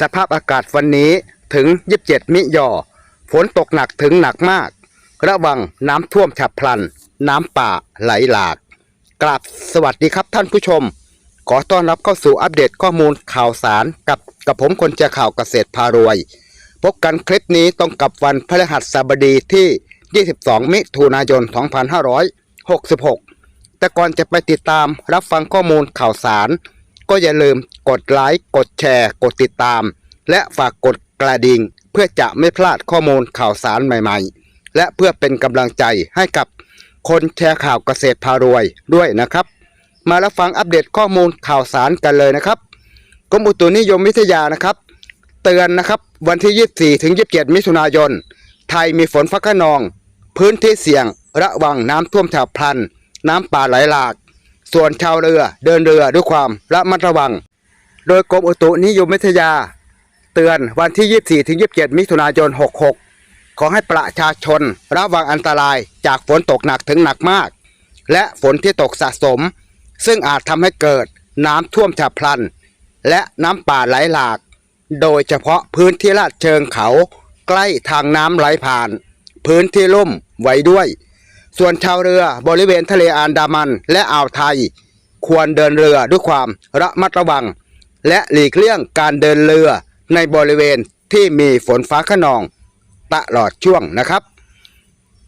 สภาพอากาศวันนี้ถึง 27 มิยอ ฝนตกหนักถึงหนักมาก ระวังน้ำท่วมฉับพลัน น้ำป่าไหลหลาก กราบสวัสดีครับท่านผู้ชม ขอต้อนรับเข้าสู่อัปเดตข้อมูลข่าวสารกับกับผมคนเจาข่าวเกษตรพารวย พบกันคลิปนี้ตรงกับวันพฤหัสบดีที่ 22 มิถุนายน 2566 แต่ก่อนจะไปติดตามรับฟังข้อมูลข่าวสาร ก็อย่าลืมกดไลค์กดแชร์ กดติดตาม และฝากกดกระดิ่ง เพื่อจะไม่พลาดข้อมูลข่าวสารใหม่ๆ และเพื่อเป็นกำลังใจให้กับคนแชร์ข่าวเกษตรพารวยด้วยนะครับ มารับฟังอัปเดตข้อมูลข่าวสารกันเลยนะครับกรมอุตุนิยมวิทยานะครับ เตือนนะครับวันที่ 24ถึง27 มิถุนายน ไทยมีฝนฟ้าขนอง พื้นที่เสี่ยง ระวังน้ำท่วมฉับพลัน น้ำป่าไหลหลาก ส่วนชาวเรือเดินเรือด้วยความระมัดระวัง โดยกรมอุตุนิยมวิทยา เตือนวันที่ 24ถึง27 มิถุนายน 66 ขอให้ประชาชนระวังอันตรายจากฝนตกหนักถึงหนักมาก และฝนที่ตกสะสม ซึ่งอาจทำให้เกิดน้ำท่วมฉับพลัน และน้ำป่าไหลหลาก โดยเฉพาะพื้นที่ลาดเชิงเขา ใกล้ทางน้ำไหลผ่าน พื้นที่ลุ่มไว้ด้วย ส่วนชาวเรือบริเวณทะเลอันดามันและอ่าวไทย ควรเดินเรือด้วยความระมัดระวัง และหลีกเลี่ยงการเดินเรือในบริเวณที่มีฝนฟ้าขนองตลอดช่วงนะครับ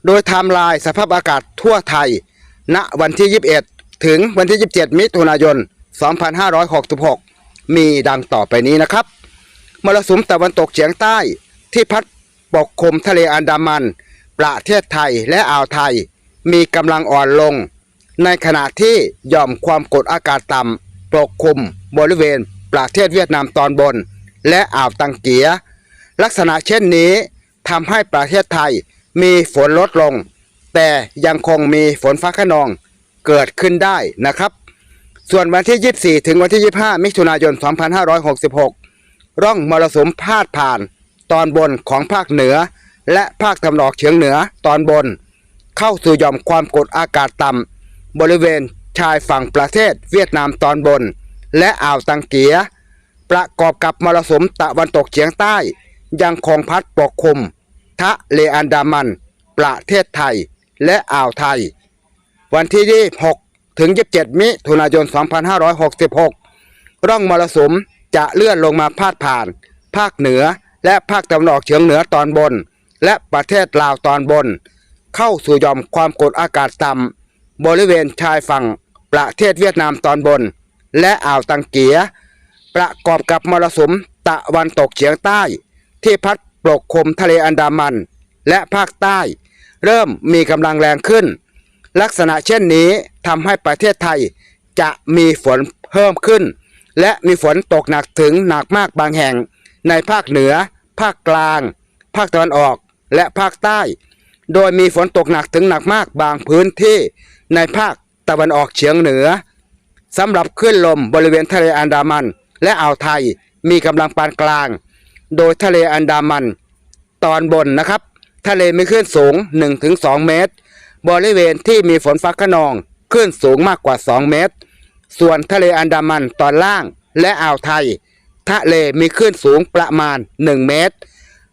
โดยไทม์ไลน์สภาพอากาศทั่วไทย ณวันที่ 21 ถึงวันที่ 27 มิถุนายน 2566 มีดังต่อไปนี้นะครับ มรสุมตะวันตกเฉียงใต้ที่พัดปกคลุมทะเลอันดามัน ประเทศไทยและอ่าวไทย มีกำลังอ่อนลง ในขณะที่หย่อมความกดอากาศต่ำปกคลุมบริเวณประเทศเวียดนามตอนบน และอ่าวตังเกีย ลักษณะเช่นนี้ทำให้ประเทศไทยมีฝนลดลง แต่ยังคงมีฝนฟ้าขนองเกิดขึ้นได้นะครับ ส่วนวันที่ 24 ถึงวันที่ 25 มิถุนายน 2566 ร่องมรสุมพาดผ่านตอนบนของภาคเหนือ และภาคตะวันออกเฉียงเหนือตอนบน เข้าสู่ยอมความกดอากาศต่ำบริเวณชายฝั่งประเทศเวียดนามตอนบน และอ่าวตังเกีย ประกอบกับมรสุมตะวันตกเฉียงใต้ ยังคงพัดปกคลุม ทะเลอันดามัน ประเทศไทย และอ่าวไทย วันที่26ถึง 27 มิถุนายน 2566 ร่องมรสุมจะเลื่อนลงมาพาดผ่าน ภาคเหนือและภาคตะวันออกเฉียงเหนือตอนบน และประเทศลาวตอนบน เข้าสู่ย่อมความกดอากาศต่ำบริเวณชายฝั่งประเทศเวียดนามตอนบน และอ่าวตังเกีย ประกอบกับมรสุมตะวันตกเฉียงใต้ ที่พัดปกคลุมทะเลอันดามัน และภาคใต้ เริ่มมีกำลังแรงขึ้น ลักษณะเช่นนี้ทำให้ประเทศไทยจะมีฝนเพิ่มขึ้น และมีฝนตกหนักถึงหนักมากบางแห่ง ในภาคเหนือ ภาคกลาง ภาคตะวันออกและภาคใต้ โดยมีฝนตกหนักถึงหนักมากบางพื้นที่ในภาคตะวันออกเฉียงเหนือสำหรับคลื่นลมบริเวณทะเลอันดามัน และอ่าวไทยมีกำลังปานกลาง โดยทะเลอันดามัน ตอนบนนะครับ ทะเลมีคลื่นสูง 1-2 เมตร บริเวณที่มีฝนฟ้าขนองคลื่นสูงมากกว่า 2 เมตร ส่วนทะเลอันดามันตอนล่างและอ่าวไทย ทะเลมีคลื่นสูงประมาณ 1 เมตร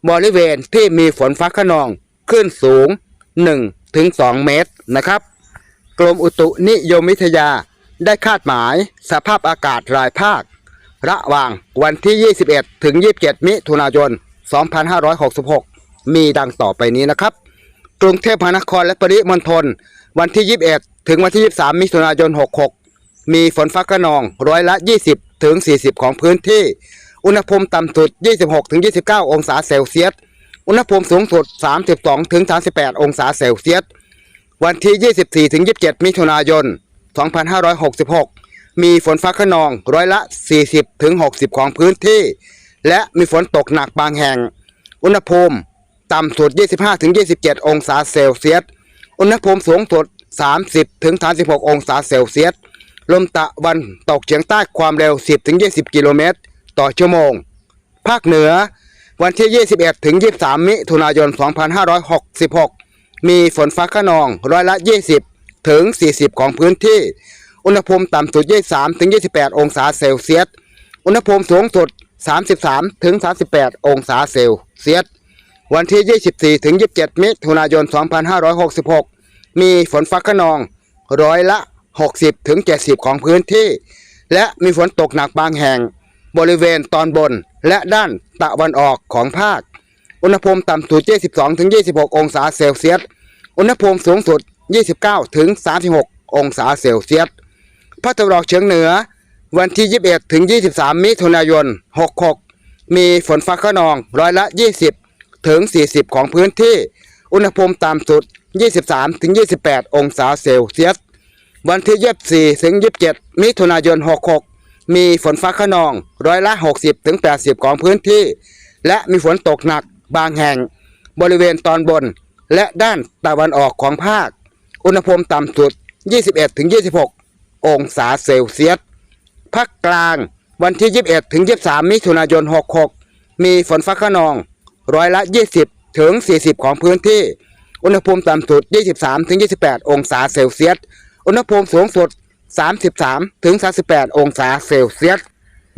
บริเวณที่มีฝนฟ้าขนอง คลื่นสูง 1-2 เมตรนะครับ กรมอุตุนิยมวิทยาได้คาดหมายสภาพอากาศรายภาค ระหว่างวันที่ 21 ถึง 27 มิถุนายน 2566 มีดังต่อไปนี้นะครับ กรุงเทพมหานครและปริมณฑลวันที่ 21 ถึงวันที่ 23 มิถุนายน 66 มีฝนฟ้าขนองร้อยละ 20 ถึง 40 ของพื้นที่ อุณหภูมิต่ำสุด 26 ถึง 29 องศาเซลเซียส อุณหภูมิสูงสุด 32 ถึง 38 องศาเซลเซียส วันที่ 24 ถึง 27 มิถุนายน 2566 มีฝนฟ้าขนองร้อยละ 40 ถึง 60 ของพื้นที่ และมีฝนตกหนักบางแห่ง อุณหภูมิต่ำสุด 25 ถึง 27 องศาเซลเซียส อุณหภูมิสูงสุด 30 ถึง 36 องศาเซลเซียส ลมตะวันตกเฉียงใต้ความเร็ว 10 ถึง 20 กิโลเมตร ต่อชั่วโมง ภาคเหนือ วันที่ 21 ถึง 23 มิถุนายน 2566 มีฝนฟ้าขนองร้อยละ 20 ถึง 40 ของพื้นที่ อุณหภูมิต่ำสุด 23 ถึง 28 องศาเซลเซียส อุณหภูมิสูงสุด 33 ถึง 38 องศาเซลเซียส วันที่ 24 ถึง 27 มิถุนายน 2566 มีฝนฟ้าขนองร้อยละ 60 ถึง 70 ของพื้นที่ และมีฝนตกหนักบางแห่ง บริเวณตอนบนและด้านตะวันออกของภาค อุณหภูมิต่ำสุด 22 ถึง 26 องศาเซลเซียส อุณหภูมิสูงสุด 29 ถึง 36 องศาเซลเซียสภาคตะวันออกเฉียงเหนือ วันที่ 21 ถึง 23 มิถุนายน 66 มีฝนฟ้าขนองร้อยละ 20 ถึง 40 ของพื้นที่ อุณหภูมิต่ำสุด 23 ถึง 28 องศาเซลเซียส วันที่ 24 ถึง 27 มิถุนายน 66 มีฝนฟ้าขนองร้อยละ60ถึงของพื้นที่ และมีฝนตกหนักบางแห่ง บริเวณตอนบน และด้านตะวันออกของภาค อุณหภูมิต่ำสุด 21ถึง26 องศาเซลเซียสภาคกลางวันที่ 21ถึง23 มิถุนายน 66 มีฝนฟ้าขนองร้อยละ 20ถึง40 ของพื้นที่ อุณหภูมิต่ำสุด 23ถึง28 องศาเซลเซียส อุณหภูมิสูงสุด 33 ถึง 38 องศาเซลเซียส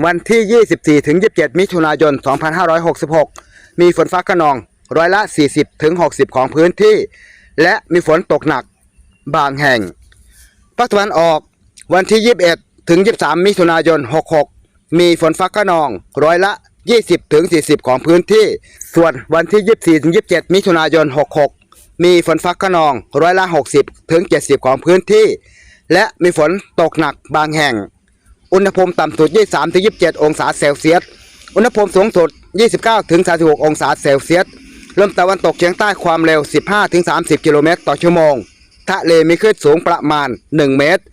วันที่ 24 ถึง 27 มิถุนายน 2566 มีฝนฟ้าขนองร้อยละ 40 ถึง 60 ของพื้นที่ และมีฝนตกหนักบางแห่งภาคตะวันออกวันที่ 21 ถึง 23 มิถุนายน 66 มีฝนฟ้าขนองร้อยละ 20 ถึง 40 ของพื้นที่ ส่วนวันที่ 24 ถึง 27 มิถุนายน 66 มีฝนฟ้าขนองร้อยละ 60 ถึง 70 ของพื้นที่ และมีฝนตกหนักบางแห่ง อุณหภูมิต่ำสุด 23ถึง27 องศาเซลเซียส อุณหภูมิสูงสุด 29ถึง36 องศาเซลเซียส ลมตะวันตกเฉียงใต้ความเร็ว 15ถึง30 กิโลเมตรต่อชั่วโมง ทะเลมีคลื่นสูงประมาณ 1 เมตร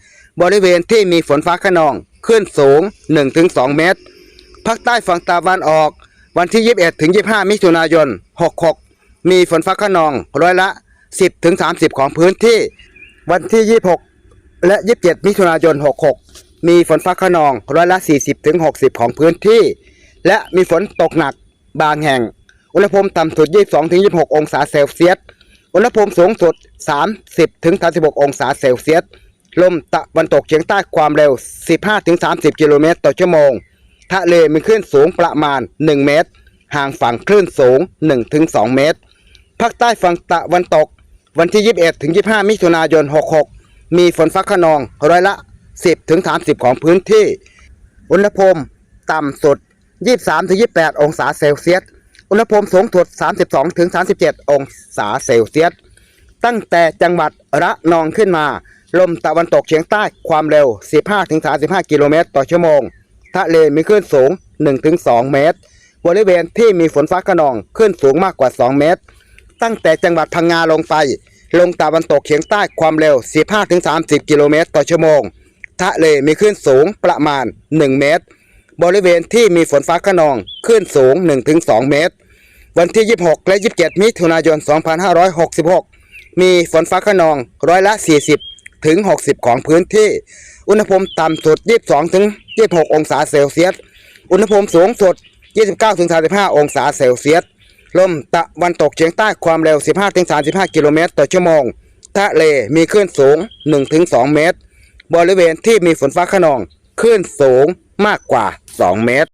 บริเวณที่มีฝนฟ้าขนองคลื่นสูง 1-2 เมตร ภาคใต้ฝั่งตะวันออก วันที่ 21ถึง25 มิถุนายน 66 มีฝนฟ้าขนองร้อยละ 10ถึง30 ของพื้นที่ วันที่ 26 และ 27 มิถุนายน 66 มีฝนฟ้าขนองร้อยละ 40ถึง60 ของพื้นที่ และมีฝนตกหนักบางแห่ง อุณหภูมิต่ำสุด 22ถึง26 องศาเซลเซียส อุณหภูมิสูงสุด 30ถึง36 องศาเซลเซียส ลมตะวันตกเฉียงใต้ความเร็ว 15ถึง30 กิโลเมตรต่อชั่วโมง ทะเลมีคลื่นสูงประมาณ 1 เมตร ห่างฝั่งคลื่นสูง1ถึง2เมตร ภาคใต้ฝั่งตะวันตก วันที่ 21ถึง25 มิถุนายน 66 มีฝนฟ้าขนองร้อยละ 10ถึง30 ของพื้นที่ อุณหภูมิต่ำสุด 23ถึง28 องศาเซลเซียส อุณหภูมิสูงสุด 32ถึง37 องศาเซลเซียส ตั้งแต่จังหวัดระนองขึ้นมา ลมตะวันตกเฉียงใต้ความเร็ว 15ถึง35 กิโลเมตรต่อชั่วโมง ทะเลมีคลื่นสูง1ถึง2เมตร บริเวณที่มีฝนฟ้าขนองคลื่นสูงมากกว่า 2 เมตร ตั้งแต่จังหวัดพังงาลงไป ลงตะวันตกเฉียงใต้ความเร็ว 15ถึง30 กิโลเมตรต่อชั่วโมง ทะเลมีคลื่นสูงประมาณ 1 เมตร บริเวณที่มีฝนฟ้าขนองคลื่นสูง 1-2 เมตร วันที่ 26 และ 27 มิถุนายน 2566 มีฝนฟ้าขนองร้อยละ 40 ถึง 60 ของพื้นที่ อุณหภูมิต่ำสุด 22 ถึง 26 องศาเซลเซียส อุณหภูมิสูงสุด 29 ถึง 35 องศาเซลเซียส ลมตะวันตกเฉียงใต้ความเร็ว 15-35 กิโลเมตรต่อชั่วโมง ทะเลมีคลื่นสูง 1-2 เมตร บริเวณที่มีฝนฟ้าขนอง คลื่นสูงมากกว่า 2 เมตร